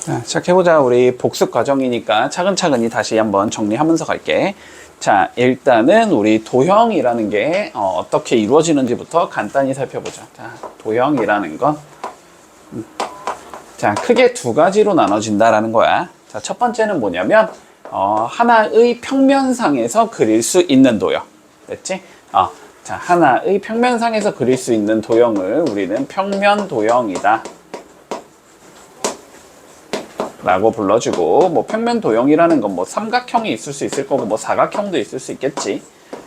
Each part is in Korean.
자, 시작해보자. 우리 복습 과정이니까 차근차근히 다시 한번 정리하면서 갈게. 자, 일단은 우리 도형이라는 게 어, 떻게 이루어지는지부터 간단히 살펴보자. 자, 도형이라는 건 음. 자, 크게 두 가지로 나눠진다라는 거야. 자, 첫 번째는 뭐냐면 어, 하나의 평면상에서 그릴 수 있는 도형. 됐지? 어, 자, 하나의 평면상에서 그릴 수 있는 도형을 우리는 평면 도형이다. 라고 불러주고 뭐 평면 도형이라는 건 뭐 삼각형이 있을 수 있을 거고 뭐 사각형도 있을 수 있겠지.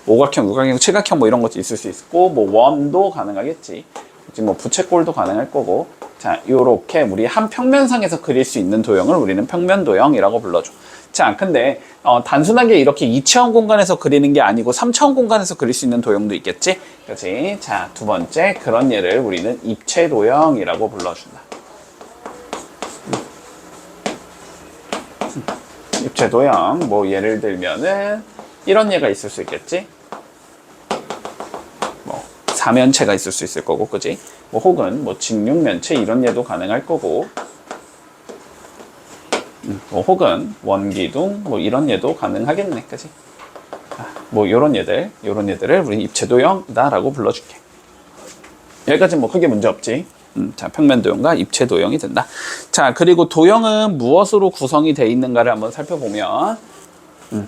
오각형, 육각형, 칠각형 뭐 이런 것도 있을 수 있고 뭐 원도 가능하겠지. 지금 뭐 부채꼴도 가능할 거고. 자 요렇게 우리 한 평면상에서 그릴 수 있는 도형을 우리는 평면 도형이라고 불러줘. 자 근데 어, 단순하게 이렇게 2차원 공간에서 그리는 게 아니고 3차원 공간에서 그릴 수 있는 도형도 있겠지? 그렇지 자 두 번째 그런 예를 우리는 입체 도형이라고 불러준다 입체 도형 뭐 예를 들면은 이런 예가 있을 수 있겠지? 뭐 사면체가 있을 수 있을 거고 그지? 뭐 혹은 뭐 직육면체 이런 예도 가능할 거고. 음, 뭐 혹은 원기둥 뭐 이런 예도 가능하겠네 그지? 아, 뭐 요런 예들 요런 예들을 우리 입체 도형이다 라고 불러줄게. 여기까지 뭐 크게 문제 없지. 음, 자, 평면 도형과 입체 도형이 된다. 자, 그리고 도형은 무엇으로 구성이 되어 있는가를 한번 살펴보면, 음,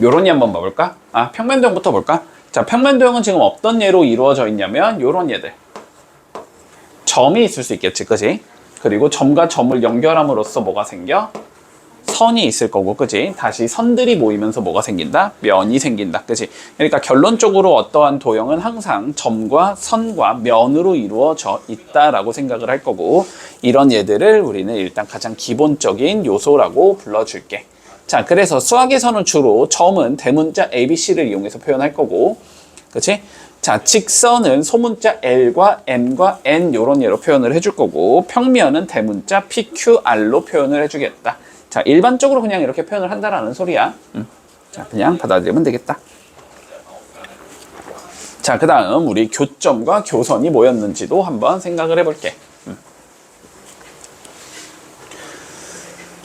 요런 예 한번 봐볼까? 아, 평면 도형부터 볼까? 자, 평면 도형은 지금 어떤 예로 이루어져 있냐면, 요런 예들. 점이 있을 수 있겠지, 그지? 그리고 점과 점을 연결함으로써 뭐가 생겨? 선이 있을 거고, 그지? 다시 선들이 모이면서 뭐가 생긴다? 면이 생긴다, 그지? 그러니까 결론적으로 어떠한 도형은 항상 점과 선과 면으로 이루어져 있다라고 생각을 할 거고, 이런 예들을 우리는 일단 가장 기본적인 요소라고 불러줄게. 자, 그래서 수학에서는 주로 점은 대문자 ABC를 이용해서 표현할 거고, 그치? 자, 직선은 소문자 L과 M과 N 요런 예로 표현을 해줄 거고, 평면은 대문자 PQR로 표현을 해주겠다. 자, 일반적으로 그냥 이렇게 표현을 한다라는 소리야. 음. 자, 그냥 받아들이면 되겠다. 자, 그 다음 우리 교점과 교선이 뭐였는지도 한번 생각을 해볼게. 음.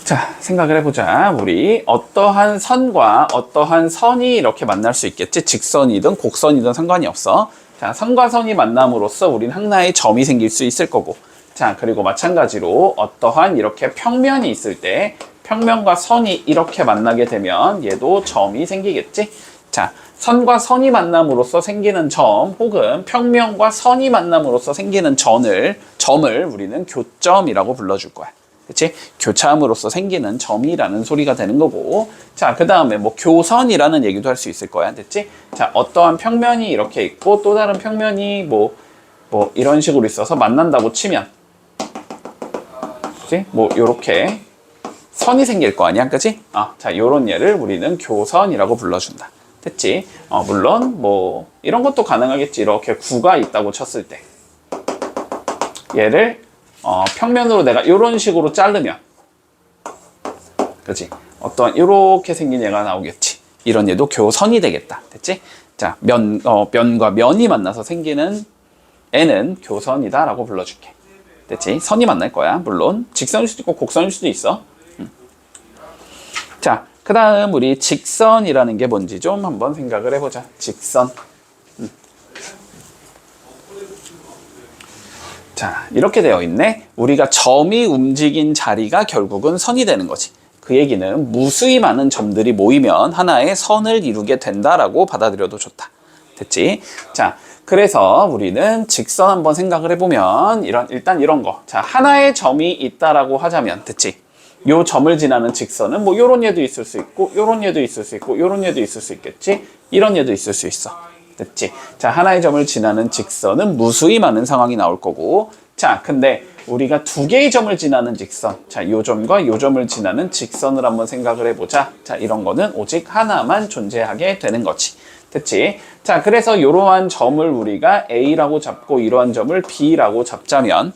자, 생각을 해보자. 우리 어떠한 선과 어떠한 선이 이렇게 만날 수 있겠지? 직선이든 곡선이든 상관이 없어. 자, 선과 선이 만남으로써 우리는 하나의 점이 생길 수 있을 거고. 자, 그리고 마찬가지로 어떠한 이렇게 평면이 있을 때 평면과 선이 이렇게 만나게 되면 얘도 점이 생기겠지? 자, 선과 선이 만남으로써 생기는 점 혹은 평면과 선이 만남으로써 생기는 점을 점을 우리는 교점이라고 불러줄 거야. 그치? 교차함으로써 생기는 점이라는 소리가 되는 거고. 자, 그 다음에 뭐 교선이라는 얘기도 할 수 있을 거야. 됐지? 자, 어떠한 평면이 이렇게 있고 또 다른 평면이 뭐, 뭐 이런 식으로 있어서 만난다고 치면. 그치? 뭐, 요렇게 선이 생길 거 아니야, 그지? 아, 자, 요런 예를 우리는 교선이라고 불러준다. 됐지? 어, 물론, 뭐, 이런 것도 가능하겠지. 이렇게 구가 있다고 쳤을 때. 얘를, 어, 평면으로 내가 요런 식으로 자르면. 그지? 어떤, 요렇게 생긴 얘가 나오겠지. 이런 얘도 교선이 되겠다. 됐지? 자, 면, 어, 면과 면이 만나서 생기는 애는 교선이다라고 불러줄게. 됐지? 선이 만날 거야. 물론, 직선일 수도 있고 곡선일 수도 있어. 자, 그 다음 우리 직선이라는 게 뭔지 좀 한번 생각을 해보자. 직선. 음. 자, 이렇게 되어 있네. 우리가 점이 움직인 자리가 결국은 선이 되는 거지. 그 얘기는 무수히 많은 점들이 모이면 하나의 선을 이루게 된다라고 받아들여도 좋다. 됐지? 자, 그래서 우리는 직선 한번 생각을 해보면 이런 일단 이런 거. 자, 하나의 점이 있다라고 하자면 됐지? 요 점을 지나는 직선은 뭐 요런 얘도 있을 수 있고 요런 얘도 있을 수 있고 요런 얘도 있을 수 있겠지? 이런 얘도 있을 수 있어. 됐지? 자, 하나의 점을 지나는 직선은 무수히 많은 상황이 나올 거고 자, 근데 우리가 두 개의 점을 지나는 직선 자, 요 점과 요 점을 지나는 직선을 한번 생각을 해보자. 자, 이런 거는 오직 하나만 존재하게 되는 거지. 됐지? 자, 그래서 이러한 점을 우리가 A라고 잡고 이러한 점을 B라고 잡자면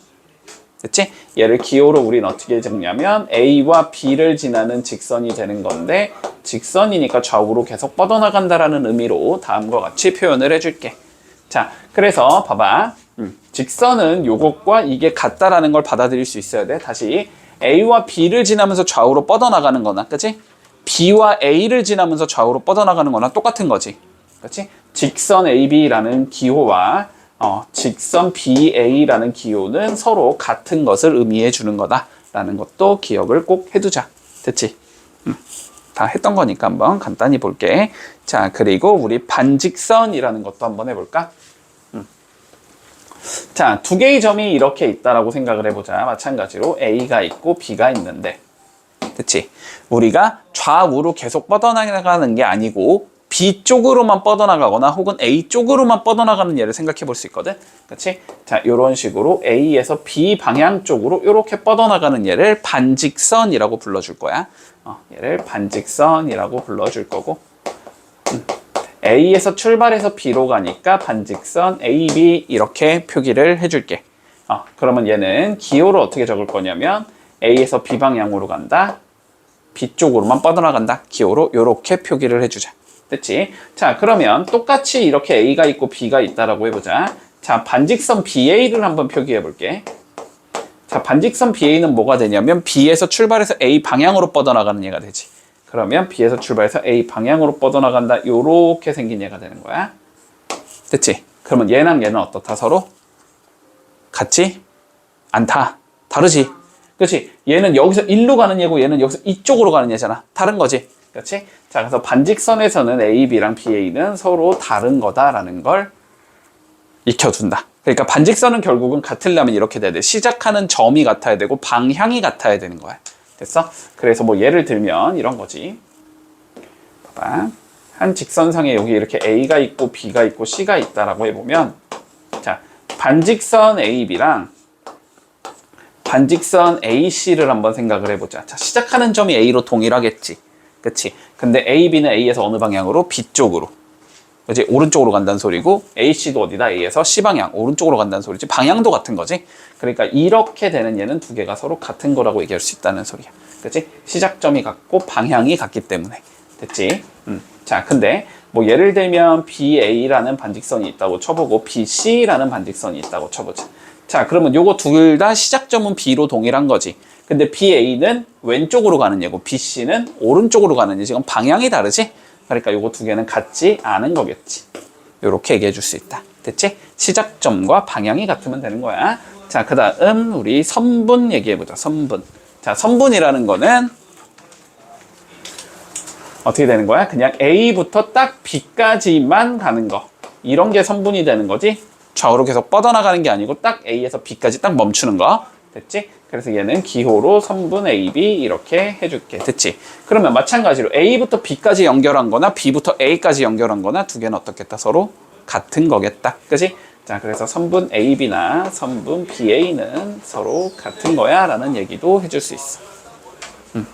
됐지? 얘를 기호로 우리는 어떻게 적냐면 A와 B를 지나는 직선이 되는 건데 직선이니까 좌우로 계속 뻗어나간다라는 의미로 다음과 같이 표현을 해줄게. 자, 그래서 봐봐. 음, 직선은 요것과 이게 같다라는 걸 받아들일 수 있어야 돼. 다시 A와 B를 지나면서 좌우로 뻗어나가는 거나, 그치? B와 A를 지나면서 좌우로 뻗어나가는 거나 똑같은 거지. 그치? 직선 AB라는 기호와 어, 직선 BA라는 기호는 서로 같은 것을 의미해 주는 거다라는 것도 기억을 꼭 해두자. 됐지? 음, 다 했던 거니까 한번 간단히 볼게. 자, 그리고 우리 반직선이라는 것도 한번 해볼까? 자, 두 개의 점이 이렇게 있다라고 생각을 해보자. 마찬가지로 A가 있고 B가 있는데. 그치? 우리가 좌우로 계속 뻗어나가는 게 아니고 B 쪽으로만 뻗어나가거나 혹은 A 쪽으로만 뻗어나가는 예를 생각해 볼 수 있거든. 그치? 자, 요런 식으로 A에서 B 방향 쪽으로 이렇게 뻗어나가는 예를 반직선이라고 불러줄 거야. 어, 얘를 반직선이라고 불러줄 거고. A에서 출발해서 B로 가니까 반직선 AB 이렇게 표기를 해줄게. 어, 그러면 얘는 기호를 어떻게 적을 거냐면 A에서 B 방향으로 간다. B 쪽으로만 뻗어나간다. 기호로 이렇게 표기를 해주자. 됐지? 자, 그러면 똑같이 이렇게 A가 있고 B가 있다라고 해보자. 자, 반직선 BA를 한번 표기해 볼게. 자, 반직선 BA는 뭐가 되냐면 B에서 출발해서 A 방향으로 뻗어나가는 얘가 되지. 그러면 B에서 출발해서 A 방향으로 뻗어나간다. 요렇게 생긴 얘가 되는 거야. 됐지? 그러면 얘랑 얘는 어떻다 서로? 같지? 않다. 다르지? 그렇지? 얘는 여기서 일로 가는 얘고 얘는 여기서 이쪽으로 가는 얘잖아. 다른 거지? 그렇지? 자, 그래서 반직선에서는 A, B랑 BA는 서로 다른 거다라는 걸 익혀둔다. 그러니까 반직선은 결국은 같으려면 이렇게 돼야 돼. 시작하는 점이 같아야 되고 방향이 같아야 되는 거야. 됐어? 그래서 뭐 예를 들면 이런 거지. 봐봐. 한 직선상에 여기 이렇게 A가 있고 B가 있고 C가 있다라고 해보면 자, 반직선 AB랑 반직선 AC를 한번 생각을 해보자. 자, 시작하는 점이 A로 동일하겠지. 그치? 근데 AB는 A에서 어느 방향으로? B 쪽으로. 그지? 오른쪽으로 간다는 소리고 AC도 어디다? A에서 C 방향. 오른쪽으로 간다는 소리지. 방향도 같은 거지. 그러니까 이렇게 되는 얘는 두 개가 서로 같은 거라고 얘기할 수 있다는 소리야. 그지 시작점이 같고 방향이 같기 때문에. 됐지? 음. 자 근데 뭐 예를 들면 BA라는 반직선이 있다고 쳐보고 BC라는 반직선이 있다고 쳐보자 자 그러면 요거 둘 다 시작점은 B로 동일한 거지 근데 BA는 왼쪽으로 가는 얘고 BC는 오른쪽으로 가는 얘 지금 방향이 다르지 그러니까 요거 두 개는 같지 않은 거겠지. 요렇게 얘기해 줄 수 있다. 됐지? 시작점과 방향이 같으면 되는 거야. 자, 그 다음 우리 선분 얘기해 보자. 선분. 자, 선분이라는 거는 어떻게 되는 거야? 그냥 A부터 딱 B까지만 가는 거. 이런 게 선분이 되는 거지. 좌우로 계속 뻗어나가는 게 아니고 딱 A에서 B까지 딱 멈추는 거. 됐지? 그래서 얘는 기호로 선분 AB 이렇게 해줄게. 됐지? 그러면 마찬가지로 A부터 B까지 연결한 거나 B부터 A까지 연결한 거나 두 개는 어떻겠다? 서로 같은 거겠다. 그지? 자, 그래서 선분 AB나 선분 BA는 서로 같은 거야 라는 얘기도 해줄 수 있어. 음,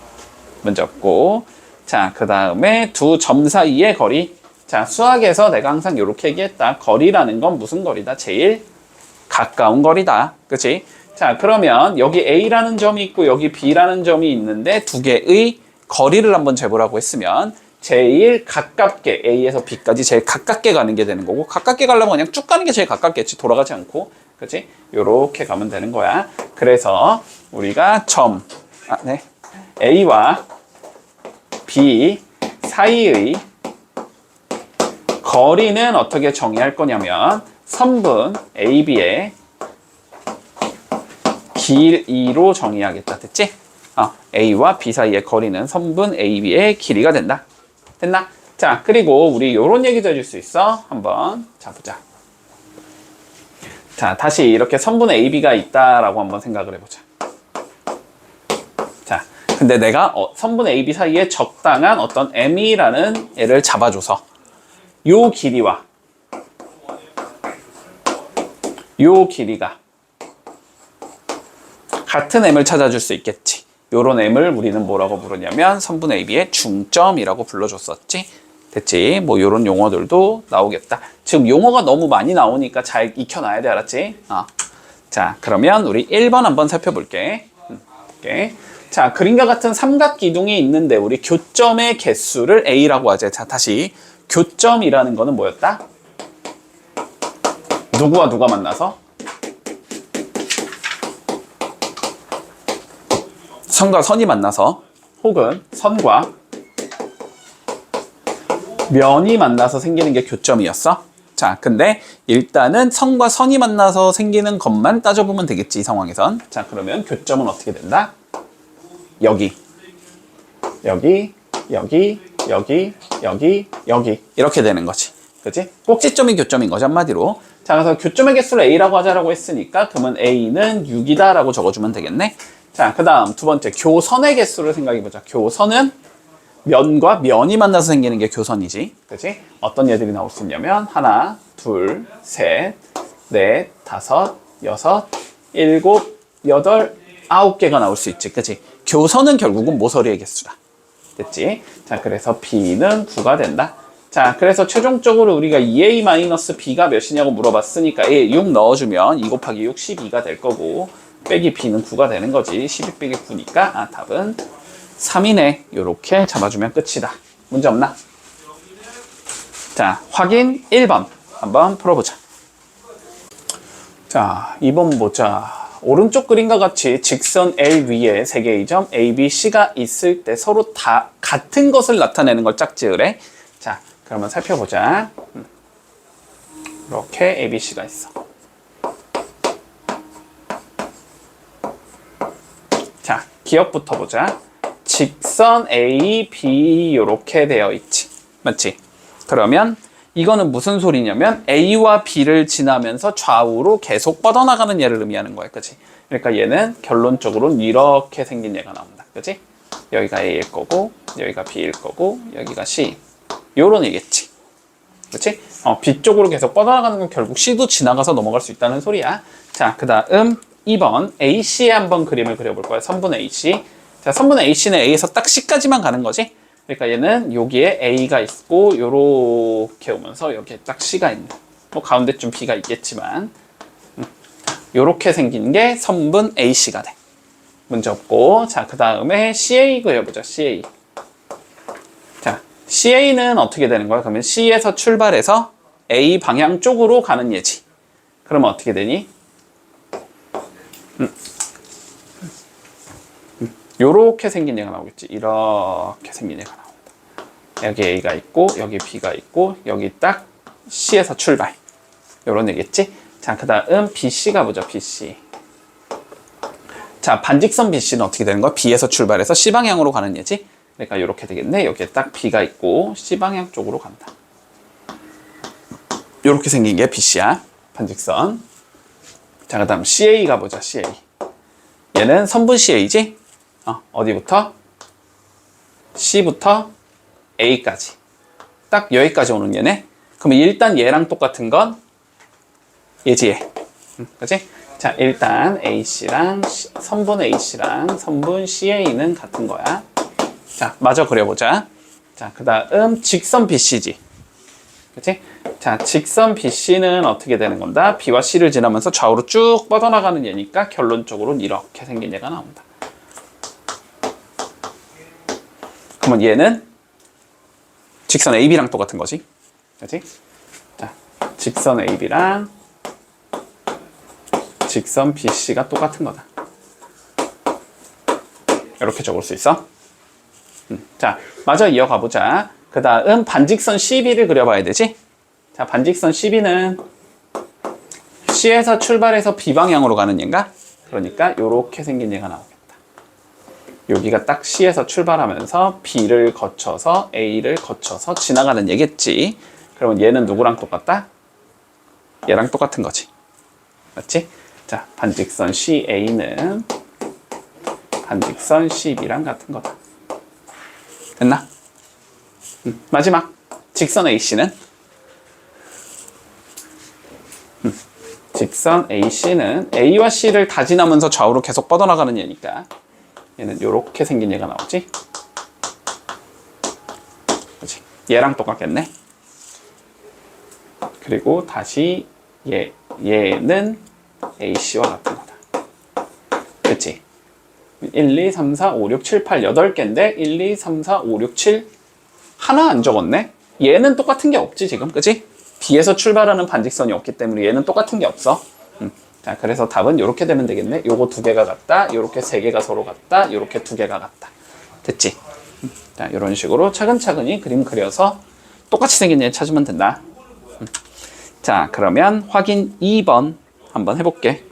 문제 없고. 자, 그 다음에 두 점 사이의 거리. 자, 수학에서 내가 항상 이렇게 얘기했다. 거리라는 건 무슨 거리다? 제일 가까운 거리다. 그치? 자, 그러면 여기 A라는 점이 있고 여기 B라는 점이 있는데 두 개의 거리를 한번 재보라고 했으면 제일 가깝게 A에서 B까지 제일 가깝게 가는 게 되는 거고 가깝게 가려면 그냥 쭉 가는 게 제일 가깝겠지 돌아가지 않고 그치? 요렇게 가면 되는 거야 그래서 우리가 점 아, 네. A와 B 사이의 거리는 어떻게 정의할 거냐면 선분 AB의 길이로 정의하겠다. 됐지? 어, A와 B 사이의 거리는 선분 AB의 길이가 된다. 됐나? 자, 그리고 우리 이런 얘기도 해줄 수 있어. 한번 자 보자. 자, 다시 이렇게 선분 AB가 있다라고 한번 생각을 해보자. 자, 근데 내가 어, 선분 AB 사이에 적당한 어떤 M이라는 애를 잡아줘서 요 길이와 요 길이가 같은 m을 찾아줄 수 있겠지. 요런 m을 우리는 뭐라고 부르냐면 선분 AB의 중점이라고 불러줬었지. 됐지? 뭐 요런 용어들도 나오겠다. 지금 용어가 너무 많이 나오니까 잘 익혀놔야 돼, 알았지? 어. 자, 그러면 우리 1번 한번 살펴볼게. 음, 볼게. 자, 그림과 같은 삼각 기둥이 있는데 우리 교점의 개수를 A라고 하재. 자, 다시. 교점이라는 거는 뭐였다? 누구와 누가 만나서? 선과 선이 만나서 혹은 선과 면이 만나서 생기는 게 교점이었어? 자, 근데 일단은 선과 선이 만나서 생기는 것만 따져보면 되겠지, 이 상황에선. 자, 그러면 교점은 어떻게 된다? 여기. 여기, 여기, 여기, 여기, 여기. 이렇게 되는 거지. 그지? 꼭지점이 교점인 거지, 한마디로. 자, 그래서 교점의 개수를 A라고 하자라고 했으니까, 그러면 A는 6이다라고 적어주면 되겠네. 자, 그 다음 두 번째, 교선의 개수를 생각해보자. 교선은 면과 면이 만나서 생기는 게 교선이지. 그지? 어떤 얘들이 나올 수 있냐면, 하나, 둘, 셋, 넷, 다섯, 여섯, 일곱, 여덟, 아홉 개가 나올 수 있지. 그지? 교선은 결국은 모서리의 개수다. 됐지? 자, 그래서 B는 9가 된다. 자, 그래서 최종적으로 우리가 2A-B가 몇이냐고 물어봤으니까 A 6 넣어주면 2 곱하기 6, 12가 될 거고 빼기 B는 9가 되는 거지. 12 빼기 9니까 아, 답은 3이네. 요렇게 잡아주면 끝이다. 문제 없나? 자, 확인 1번. 한번 풀어보자. 자, 2번 보자. 오른쪽 그림과 같이 직선 L 위에 세 개의 점 A, B, C가 있을 때 서로 다 같은 것을 나타내는 걸 짝지으래. 자, 그러면 살펴보자. 음. 이렇게 A, B, C가 있어. 자, 기억부터 보자. 직선 A, B 이렇게 되어 있지. 맞지? 그러면 이거는 무슨 소리냐면 A와 B를 지나면서 좌우로 계속 뻗어나가는 얘를 의미하는 거야. 그치? 그러니까 얘는 결론적으로는 이렇게 생긴 얘가 나온다. 그치? 여기가 A일 거고, 여기가 B일 거고, 여기가 C. 요런 얘겠지. 그치? 어, B 쪽으로 계속 뻗어나가는 건 결국 C도 지나가서 넘어갈 수 있다는 소리야. 자, 그 다음 2번 AC에 한번 그림을 그려볼 거야. 선분 AC. 자, 선분 AC는 A에서 딱 C까지만 가는 거지. 그러니까 얘는 여기에 A가 있고 요렇게 오면서 여기에 딱 C가 있는 뭐 가운데 좀 B가 있겠지만. 음, 요렇게 생긴 게 선분 AC가 돼. 문제 없고. 자그 다음에 CA 그려보자 CA 자 CA는 어떻게 되는 거야? 그러면 C에서 출발해서 A 방향 쪽으로 가는 예지. 그러면 어떻게 되니 요렇게 생긴 얘가 나오겠지. 이렇게 생긴 얘가 나온다. 여기 A가 있고, 여기 B가 있고, 여기 딱 C에서 출발. 요런 얘기겠지? 자, 그 다음 BC가 보죠, BC. 자, 반직선 BC는 어떻게 되는 거야? B에서 출발해서 C 방향으로 가는 얘지? 그러니까 요렇게 되겠네. 여기에 딱 B가 있고, C 방향 쪽으로 간다. 요렇게 생긴 게 BC야. 반직선. 자, 그 다음 CA가 보자, CA. 얘는 선분 CA지? 어, 어디부터? C부터 A까지. 딱 여기까지 오는 얘네. 그러면 일단 얘랑 똑같은 건 얘지 얘. 응, 그치? 자, 일단 AC랑 C, 선분 AC랑 선분 CA는 같은 거야. 자, 마저 그려보자. 자, 그 다음 직선 BC지. 그치? 자, 직선 BC는 어떻게 되는 건다? B와 C를 지나면서 좌우로 쭉 뻗어나가는 얘니까 결론적으로는 이렇게 생긴 얘가 나온다. 그러면 얘는 직선 AB랑 똑같은 거지. 그지? 자, 직선 AB랑 직선 BC가 똑같은 거다. 이렇게 적을 수 있어. 음, 자, 마저 이어가 보자. 그 다음 반직선 CB를 그려봐야 되지? 자, 반직선 CB는 C에서 출발해서 B 방향으로 가는 얘인가? 그러니까 이렇게 생긴 얘가 나오겠다. 여기가 딱 C에서 출발하면서 B를 거쳐서 A를 거쳐서 지나가는 얘겠지. 그러면 얘는 누구랑 똑같다? 얘랑 똑같은 거지. 맞지? 자, 반직선 CA는 반직선 CB랑 같은 거다. 됐나? 음, 마지막 직선 AC는 음, 직선 AC는 A와 C를 다 지나면서 좌우로 계속 뻗어나가는 얘니까 얘는 이렇게 생긴 얘가 나오지. 그렇지? 얘랑 똑같겠네. 그리고 다시 얘 얘는 AC와 같은 거다. 그렇지? 1, 2, 3, 4, 5, 6, 7, 8, 8개인데 1, 2, 3, 4, 5, 6, 7 하나 안 적었네? 얘는 똑같은 게 없지 지금 그치? B에서 출발하는 반직선이 없기 때문에 얘는 똑같은 게 없어 음, 자, 그래서 답은 이렇게 되면 되겠네. 요거 두 개가 같다. 요렇게 세 개가 서로 같다. 요렇게 두 개가 같다. 됐지? 음, 자, 이런 식으로 차근차근히 그림 그려서 똑같이 생긴 얘 찾으면 된다. 음. 자, 그러면 확인 2번 한번 해볼게.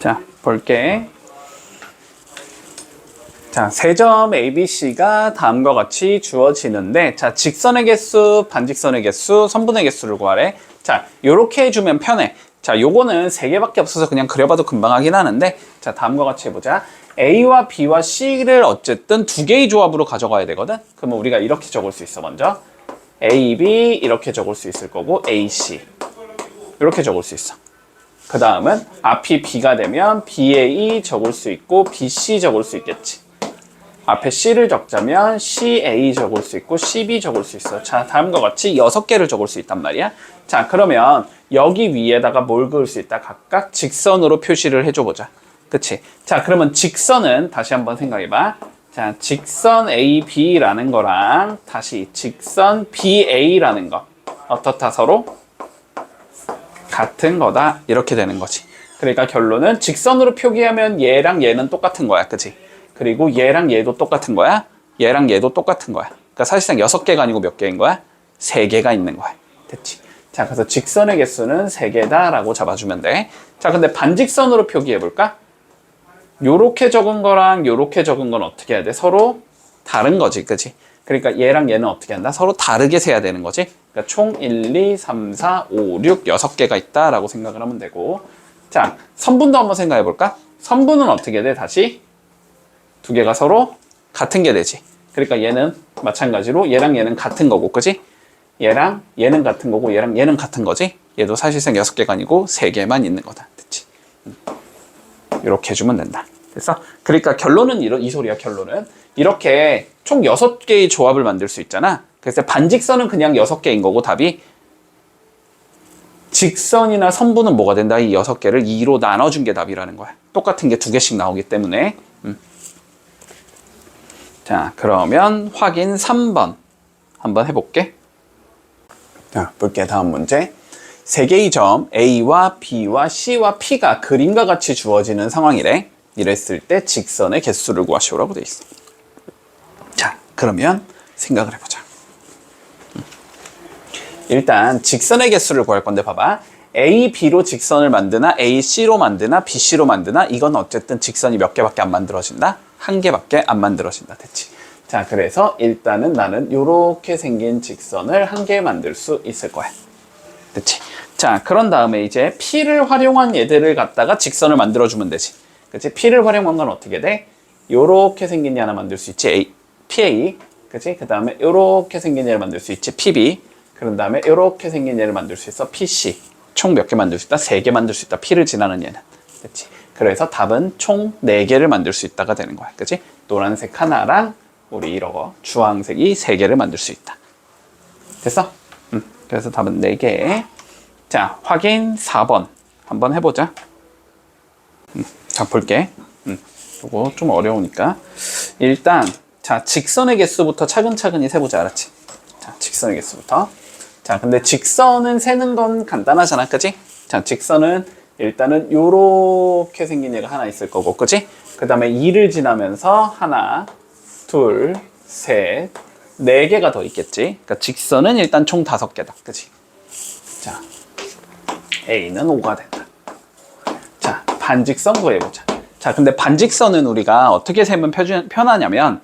자, 볼게. 자, 세 점 ABC가 다음과 같이 주어지는데, 자, 직선의 개수, 반직선의 개수, 선분의 개수를 구하래. 자, 요렇게 해주면 편해. 자, 요거는 세 개밖에 없어서 그냥 그려봐도 금방 하긴 하는데, 자, 다음과 같이 해보자. A와 B와 C를 어쨌든 두 개의 조합으로 가져가야 되거든? 그러면 우리가 이렇게 적을 수 있어, 먼저. A, B 이렇게 적을 수 있을 거고, A, C. 이렇게 적을 수 있어. 그 다음은 앞이 B가 되면 BA 적을 수 있고, BC 적을 수 있겠지. 앞에 C를 적자면 CA 적을 수 있고 CB 적을 수 있어. 자, 다음과 같이 여섯 개를 적을 수 있단 말이야. 자, 그러면 여기 위에다가 뭘 그을 수 있다? 각각 직선으로 표시를 해줘 보자. 그치? 자, 그러면 직선은 다시 한번 생각해봐. 자, 직선 AB라는 거랑 다시 직선 BA라는 거. 어떻다 서로? 같은 거다. 이렇게 되는 거지. 그러니까 결론은 직선으로 표기하면 얘랑 얘는 똑같은 거야. 그치? 그리고 얘랑 얘도 똑같은 거야. 얘랑 얘도 똑같은 거야. 그러니까 사실상 여섯 개가 아니고 몇 개인 거야? 세 개가 있는 거야. 됐지? 자, 그래서 직선의 개수는 세 개다라고 잡아주면 돼. 자, 근데 반직선으로 표기해 볼까? 요렇게 적은 거랑 요렇게 적은 건 어떻게 해야 돼? 서로 다른 거지, 그지? 그러니까 얘랑 얘는 어떻게 한다? 서로 다르게 세야 되는 거지. 그러니까 총 1, 2, 3, 4, 5, 6, 6개가 있다라고 생각을 하면 되고. 자, 선분도 한번 생각해 볼까? 선분은 어떻게 돼? 다시 두 개가 서로 같은 게 되지. 그러니까 얘는 마찬가지로 얘랑 얘는 같은 거고, 그지? 얘랑 얘는 같은 거고, 얘랑 얘는 같은 거지? 얘도 사실상 여섯 개가 아니고 세 개만 있는 거다. 됐지? 이렇게 해주면 된다. 됐어? 그러니까 결론은 이런 이 소리야. 결론은 이렇게 총 여섯 개의 조합을 만들 수 있잖아. 그래서 반직선은 그냥 여섯 개인 거고 답이 직선이나 선분은 뭐가 된다? 이 여섯 개를 2로 나눠준 게 답이라는 거야. 똑같은 게 두 개씩 나오기 때문에. 음. 자, 그러면 확인 3번 한번 해볼게. 자, 볼게. 다음 문제. 세 개의 점 A와 B와 C와 P가 그림과 같이 주어지는 상황이래. 이랬을 때 직선의 개수를 구하시오라고 돼 있어. 자, 그러면 생각을 해보자. 음. 일단 직선의 개수를 구할 건데 봐봐. A, B로 직선을 만드나 A, C로 만드나 B, C로 만드나 이건 어쨌든 직선이 몇 개밖에 안 만들어진다? 한 개밖에 안 만들어진다. 됐지? 자, 그래서 일단은 나는 이렇게 생긴 직선을 한 개 만들 수 있을 거야. 됐지? 자, 그런 다음에 이제 P를 활용한 얘들을 갖다가 직선을 만들어 주면 되지. 그치? P를 활용한 건 어떻게 돼? 요렇게 생긴 얘 하나 만들 수 있지. A, PA. 그치? 그 다음에 요렇게 생긴 얘를 만들 수 있지. PB. 그런 다음에 요렇게 생긴 얘를 만들 수 있어. PC. 총 몇 개 만들 수 있다? 세 개 만들 수 있다. P를 지나는 얘는. 됐지? 그래서 답은 총 네개를 만들 수 있다가 되는 거야. 그치? 노란색 하나랑 우리 이러고 주황색이 세개를 만들 수 있다. 됐어? 음, 그래서 답은 네개 자, 확인 4번 한번 해보자. 음, 자, 볼게. 음, 이거 좀 어려우니까. 일단, 자, 직선의 개수부터 차근차근히 세보자, 알았지? 자, 직선의 개수부터. 자, 근데 직선은 세는 건 간단하잖아, 그지? 자, 직선은 일단은 요렇게 생긴 얘가 하나 있을 거고, 그지? 그 다음에 2를 지나면서 하나, 둘, 셋, 네 개가 더 있겠지? 그러니까 직선은 일단 총 다섯 개다, 그지? 자, A는 5가 된다. 자, 반직선 구해보자. 자, 근데 반직선은 우리가 어떻게 세면 편하냐면,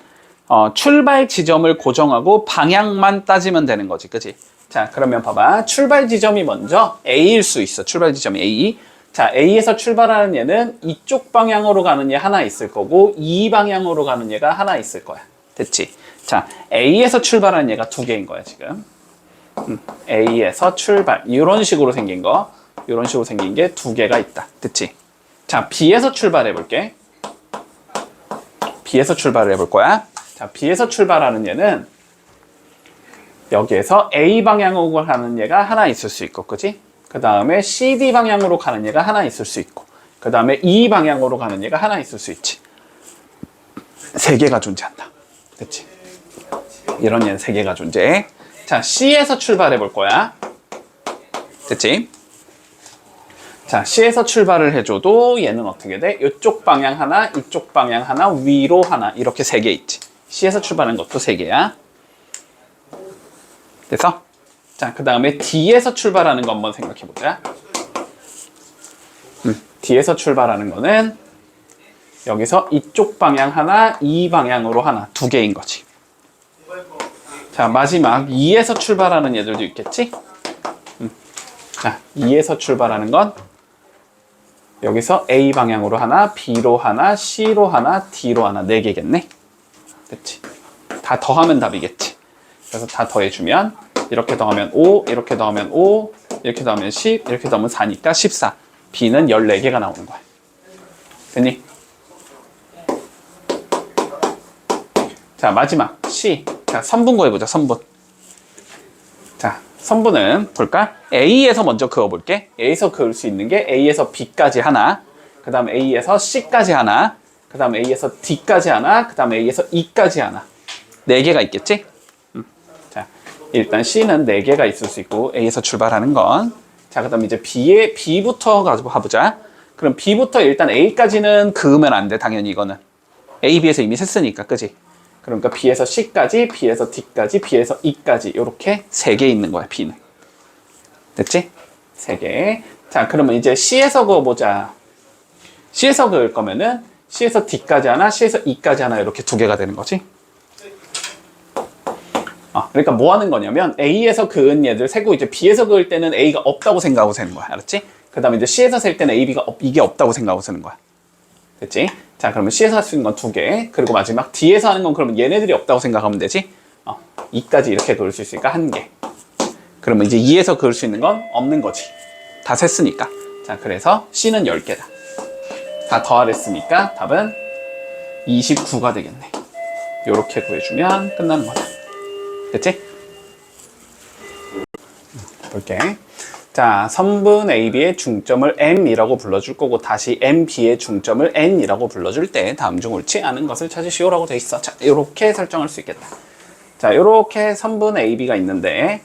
어, 출발 지점을 고정하고 방향만 따지면 되는 거지, 그지? 자, 그러면 봐봐. 출발 지점이 먼저 A일 수 있어. 출발 지점이 A. 자, A에서 출발하는 얘는 이쪽 방향으로 가는 얘 하나 있을 거고, 이 방향으로 가는 얘가 하나 있을 거야. 됐지? 자, A에서 출발하는 얘가 두 개인 거야, 지금. 음, A에서 출발. 이런 식으로 생긴 거. 이런 식으로 생긴 게 두 개가 있다. 됐지? 자, B에서 출발해 볼게. B에서 출발을 해볼 거야. 자, B에서 출발하는 얘는 여기에서 A 방향으로 가는 얘가 하나 있을 수 있고, 그지? 그 다음에 CD 방향으로 가는 얘가 하나 있을 수 있고, 그 다음에 E 방향으로 가는 얘가 하나 있을 수 있지. 세 개가 존재한다. 됐지? 이런 얘는 세 개가 존재해. 자, C에서 출발해 볼 거야. 됐지? 자, C에서 출발을 해줘도 얘는 어떻게 돼? 이쪽 방향 하나, 이쪽 방향 하나, 위로 하나 이렇게 세 개 있지. C에서 출발하는 것도 세 개야. 됐어? 자, 그 다음에 D에서 출발하는 거 한번 생각해 보자. 음, D에서 출발하는 거는 여기서 이쪽 방향 하나, 이 방향으로 하나, 두 개인 거지. 자, 마지막 2에서 출발하는 얘들도 있겠지? 음. 자, 2에서 출발하는 건 여기서 A 방향으로 하나, B로 하나, C로 하나, D로 하나, 네 개겠네? 그치? 다 더하면 답이겠지. 그래서 다 더해주면 이렇게 더하면 5, 이렇게 더하면 5, 이렇게 더하면 10, 이렇게 더하면 4니까 14. B는 14개가 나오는 거야. 됐니? 자, 마지막 C. 자, 선분 구해보자, 선분. 자, 선분은 볼까? A에서 먼저 그어볼게. A에서 그을 수 있는 게 A에서 B까지 하나, 그 다음 A에서 C까지 하나, 그 다음 A에서 D까지 하나, 그 다음 A에서 E까지 하나. 네 개가 있겠지? 일단 C는 네 개가 있을 수 있고, A에서 출발하는 건. 자, 그 다음 이제 B에, B부터 가지고 가보자. 그럼 B부터 일단 A까지는 그으면 안 돼, 당연히 이거는. A, B에서 이미 셌으니까, 그지? 그러니까 B에서 C까지, B에서 D까지, B에서 E까지 이렇게 세개 있는 거야, B는. 됐지? 세 개. 자, 그러면 이제 C에서 그어보자. C에서 그을 거면은 C에서 D까지 하나, C에서 E까지 하나 이렇게 두 개가 되는 거지. 아, 그러니까 뭐 하는 거냐면 A에서 그은 얘들 세고 이제 B에서 그을 때는 A가 없다고 생각하고 세는 거야. 알았지? 그 다음에 이제 C에서 셀 때는 A, B가 없, 이게 없다고 생각하고 세는 거야. 됐지? 자, 그러면 C에서 할 수 있는 건 두 개. 그리고 마지막 D에서 하는 건 그러면 얘네들이 없다고 생각하면 되지? 어, 2까지 이렇게 그을 수 있으니까 한 개. 그러면 이제 2에서 그을 수 있는 건 없는 거지. 다 셌으니까. 자, 그래서 C는 10개다. 다 더하랬으니까 답은 29가 되겠네. 요렇게 구해주면 끝나는 거다. 됐지? 볼게. 자, 선분 AB의 중점을 M이라고 불러줄 거고 다시 MB의 중점을 N이라고 불러줄 때 다음 중 옳지 않은 것을 찾으시오라고 돼 있어. 자, 이렇게 설정할 수 있겠다. 자, 이렇게 선분 AB가 있는데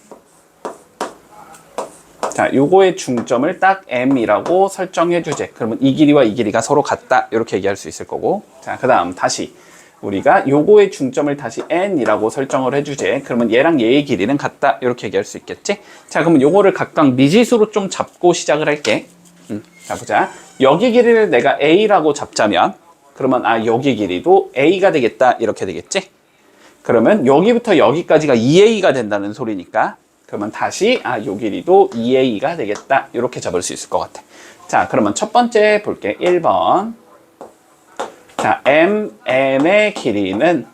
자, 요거의 중점을 딱 M이라고 설정해 주제. 그러면 이 길이와 이 길이가 서로 같다. 이렇게 얘기할 수 있을 거고. 자, 그다음 다시 우리가 요거의 중점을 다시 n이라고 설정을 해주제. 그러면 얘랑 얘의 길이는 같다. 이렇게 얘기할 수 있겠지? 자, 그러면 요거를 각각 미지수로 좀 잡고 시작을 할게. 음, 자, 보자. 여기 길이를 내가 a라고 잡자면, 그러면 아, 여기 길이도 a가 되겠다. 이렇게 되겠지? 그러면 여기부터 여기까지가 2a가 된다는 소리니까, 그러면 다시 아, 요 길이도 2a가 되겠다. 이렇게 잡을 수 있을 것 같아. 자, 그러면 첫 번째 볼게. 1번. 자, m, n의 길이는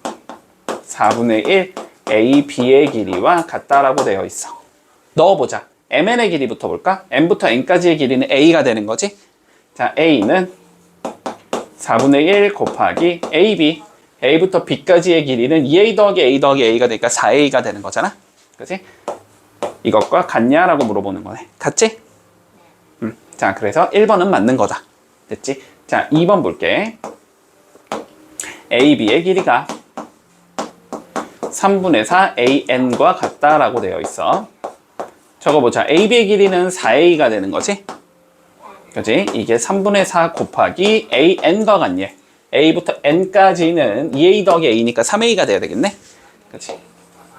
4분의 1 a, b의 길이와 같다라고 되어 있어. 넣어보자. mn의 길이부터 볼까? m부터 n까지의 길이는 a가 되는 거지? 자, a는 4분의 1 곱하기 ab. a부터 b까지의 길이는 2a 더하기 a 더하기 a가 되니까 4a가 되는 거잖아? 그지? 이것과 같냐 라고 물어보는 거네. 같지? 음, 자, 그래서 1번은 맞는 거다. 됐지? 자, 2번 볼게. AB의 길이가 3분의 4 AN과 같다라고 되어 있어. 적어보자. AB의 길이는 4A가 되는 거지? 그지? 이게 3분의 4 곱하기 AN과 같니? A부터 N까지는 2A 더하기 A니까 3A가 돼야 되겠네? 그지?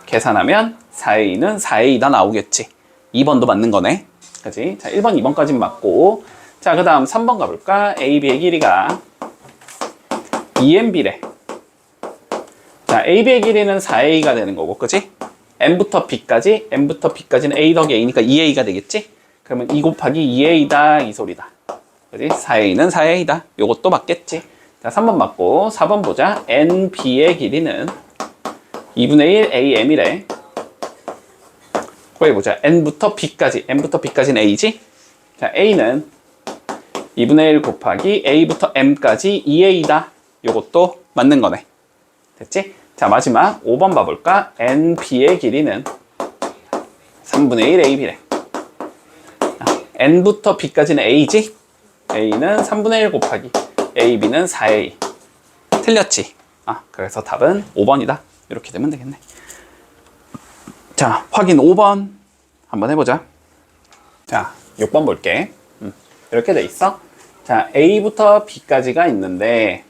계산하면 4A는 4A다 나오겠지. 2번도 맞는 거네. 그지? 자, 1번, 2번까지는 맞고. 자, 그 다음 3번 가볼까? AB의 길이가 2MB래. 자, AB의 길이는 4A가 되는 거고, 그지? M부터 B까지, M부터 B까지는 A 더하기 A니까 2A가 되겠지? 그러면 2 곱하기 2A다, 이 소리다. 그지? 4A는 4A다. 요것도 맞겠지? 자, 3번 맞고, 4번 보자. NB의 길이는 2분의 1 AM이래. 구해보자. N부터 B까지, M부터 B까지는 A지? 자, A는 2분의 1 곱하기 A부터 M까지 2A다. 요것도 맞는 거네. 됐지? 자, 마지막 5번 봐볼까? NB의 길이는 3분의 1 AB래. 아, N부터 B까지는 A지? A는 3분의 1 곱하기 AB는 4A. 틀렸지? 아, 그래서 답은 5번이다. 이렇게 되면 되겠네. 자, 확인 5번 한번 해보자. 자, 6번 볼게. 음, 이렇게 돼 있어. 자, A부터 B까지가 있는데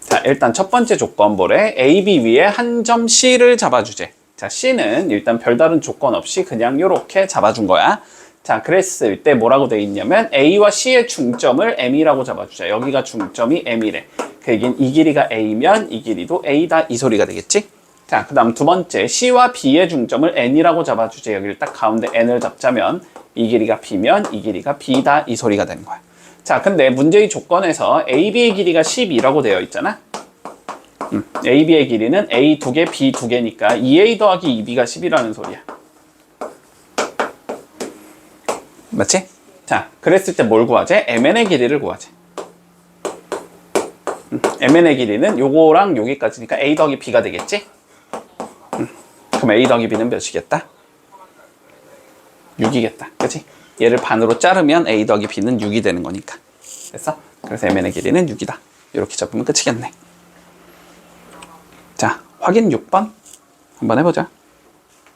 자, 일단 첫 번째 조건 보래. A, B 위에 한 점 C를 잡아주재. 자, C는 일단 별다른 조건 없이 그냥 이렇게 잡아준 거야. 자, 그랬을 때 뭐라고 돼 있냐면 A와 C의 중점을 M이라고 잡아주자. 여기가 중점이 M이래. 그 얘기는 이 길이가 A면 이 길이도 A다 이 소리가 되겠지? 자, 그 다음 두 번째 C와 B의 중점을 N이라고 잡아주자. 여기를 딱 가운데 N을 잡자면 이 길이가 B면 이 길이가 B다 이 소리가 되는 거야. 자, 근데 문제의 조건에서 AB의 길이가 12라고 되어 있잖아. 음, AB의 길이는 A 두 개, B 두 개니까 2A 더하기 2B가 10이라는 소리야. 맞지? 자, 그랬을 때 뭘 구하지? MN의 길이를 구하지. 음, MN의 길이는 요거랑 여기까지니까 A 더하기 B가 되겠지? 음, 그럼 A 더하기 B는 몇이겠다? 6이겠다. 그치? 얘를 반으로 자르면 A 더하기 B는 6이 되는 거니까. 됐어? 그래서 MN의 길이는 6이다. 이렇게 잡으면 끝이겠네. 자, 확인 6번 한번 해보자.